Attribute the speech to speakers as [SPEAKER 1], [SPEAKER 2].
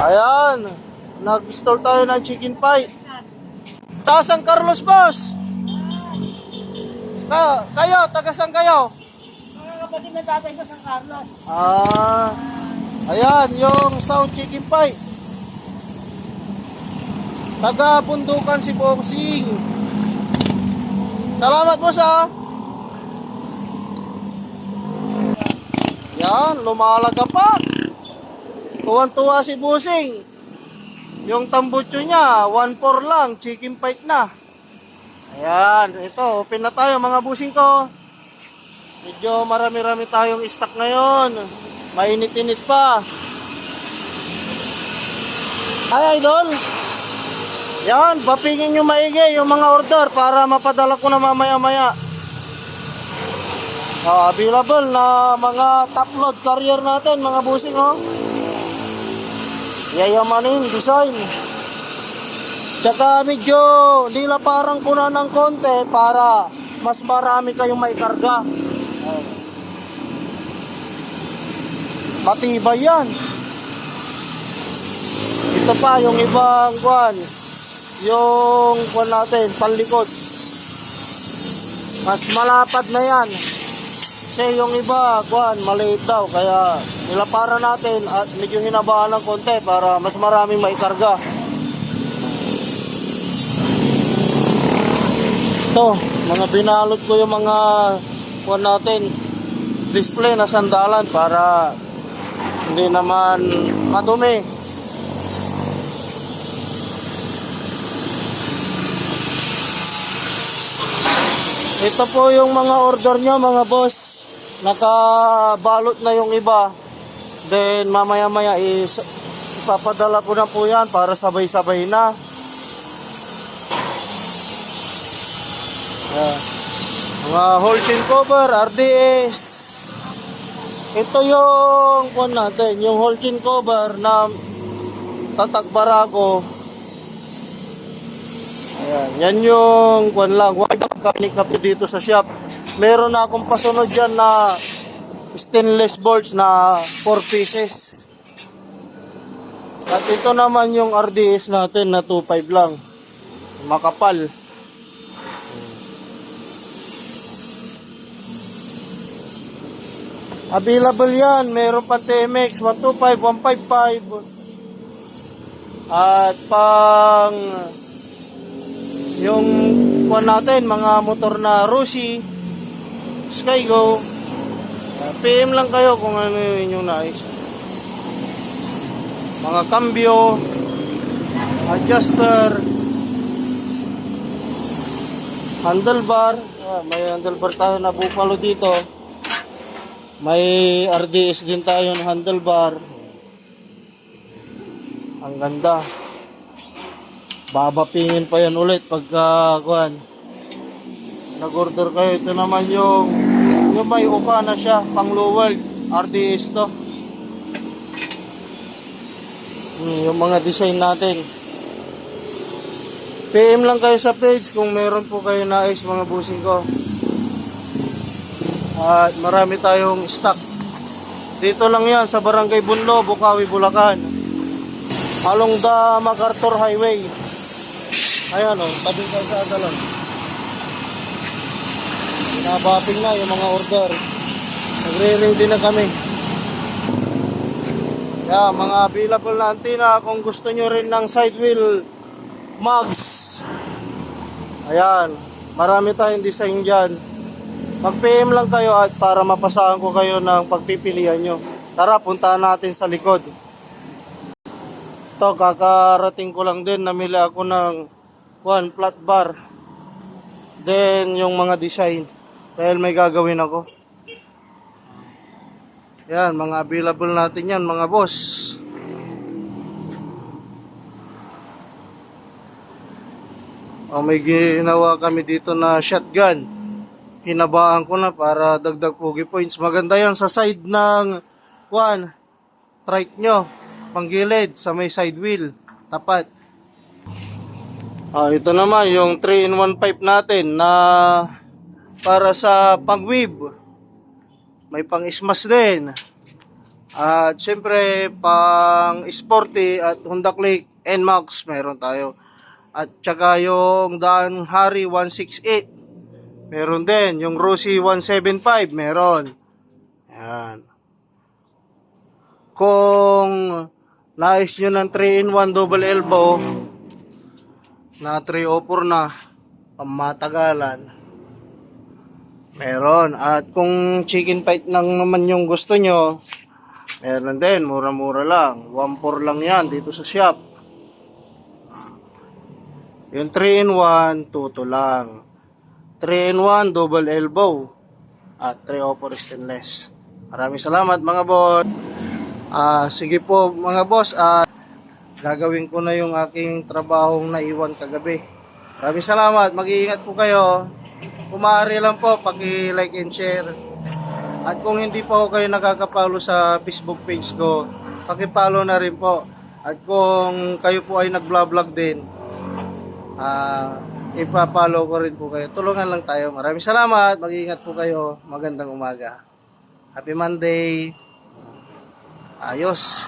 [SPEAKER 1] Ayan. Nag-install tayo ng chicken pie. Sa San Carlos, boss. Ka kayo, taga saan kayo?
[SPEAKER 2] Kapatid na tatay sa Carlos.
[SPEAKER 1] Ah. Ayan, yung sound chicken pie. Taga Bundukan si Boxing. Salamat boss ah. Yan, lumalaga pa. Tuwan-tuwa si Busing. Yung tambutso niya, 1-4 lang, chicken fight na. Ayan, ito, open na tayo mga busing ko. Medyo marami-rami tayong stock ngayon. Mainit-init pa. Ay, idol. Yan, bapingin nyo maigi yung mga order para mapadala ko na mamaya-maya. Ah, available na mga top load carrier natin, mga busing, oh. Yayamanin, design. Tsaka medyo lila parang kuna ng konti para mas marami kayong maikarga. Matibay yan. Ito pa yung ibang kwan. Yung kwan natin, panlikod. Mas malapad na yan. Kasi yung iba, kwan, maliit daw. Kaya nilapara natin at medyo hinabaan ng konti para mas maraming maikarga. Ito, mga binalot ko yung mga kwan natin display na sandalan para hindi naman madumi. Ito po yung mga order nyo mga boss. Nakabalot na yung iba. Then mamaya maya is ipapadala ko na po yan para sabay-sabay na. Yan. Mga whole chain cover, RDS. Ito yung kung natin, yung whole chain cover na tatak barago. Ayan, yan yung kwan lang. Wag kapinik na po dito sa shop. Meron na akong pasunod dyan na stainless bolts na 4 pieces. At ito naman yung RDS natin na 2.5 lang. Makapal. Available yan. Meron pa TMX 125, 155. At pang yung kuwan natin, mga motor na Rusi, Skygo. Uh, PM lang kayo kung ano yung inyong nais. Mga cambio, adjuster, handlebar. Ah, may handlebar tayo na bupalo dito. May RDS din tayo na handlebar. Ang ganda. Babapingin pa yan ulit pagka kuan. Nag-order kayo. Ito naman yung yung may uka na siya, pang low world. RDS to. Hmm, yung mga design natin. PM lang kayo sa page kung meron po kayo nais mga busing ko. At marami tayong stock. Dito lang yan sa Barangay Bunlo, Bukawi, Bulacan. Along the MacArthur Highway. Ayan o, tabi ka sa agalan. Binabaping na yung mga order. Nagre-ready na kami. Kaya mga available na antina kung gusto nyo rin ng side wheel mugs. Ayan, marami tayong design dyan. Mag-PM lang kayo at para mapasahan ko kayo ng pagpipilian nyo. Tara, puntahan natin sa likod. Ito, kakarating ko lang din. Namili ako ng one flat bar. Then, yung mga design. Dahil may gagawin ako. Yan, mga available natin yan, mga boss. Oh, may ginawa kami dito na shotgun. Hinabaan ko na para dagdag pugi points. Maganda yan sa side ng one right nyo. Panggilid sa may side wheel. Tapat. Ah, ito naman yung 3 in 1 pipe natin na para sa pang-weave. May pang-ismas din. At syempre, pang sporty at Honda Click NMAX meron tayo. At saka yung Daan Hari 168. Meron din. Yung Rossi 175 meron. Yan. Kung nais nyo ng 3-in-1 double elbow na 304 na pamatagalan meron. At kung chicken fight lang naman yung gusto nyo meron din. Mura-mura lang. 1-4 lang yan dito sa shop. Yung 3-in-1 tuto lang. 3-in-1 double elbow. At 304 stainless. Maraming salamat mga boss. Ah, sige po mga boss, ah gagawin ko na yung aking trabahong naiwan kagabi. Maraming salamat, mag-iingat po kayo. Kung maaari lang po, paki-like and share. At kung hindi po kayo nakakapalo sa Facebook page ko, paki-follow na rin po. At kung kayo po ay nag-vlog din, ah ipapalo ko rin po kayo. Tulungan lang tayo. Maraming salamat, mag-iingat po kayo. Magandang umaga. Happy Monday. Ayos.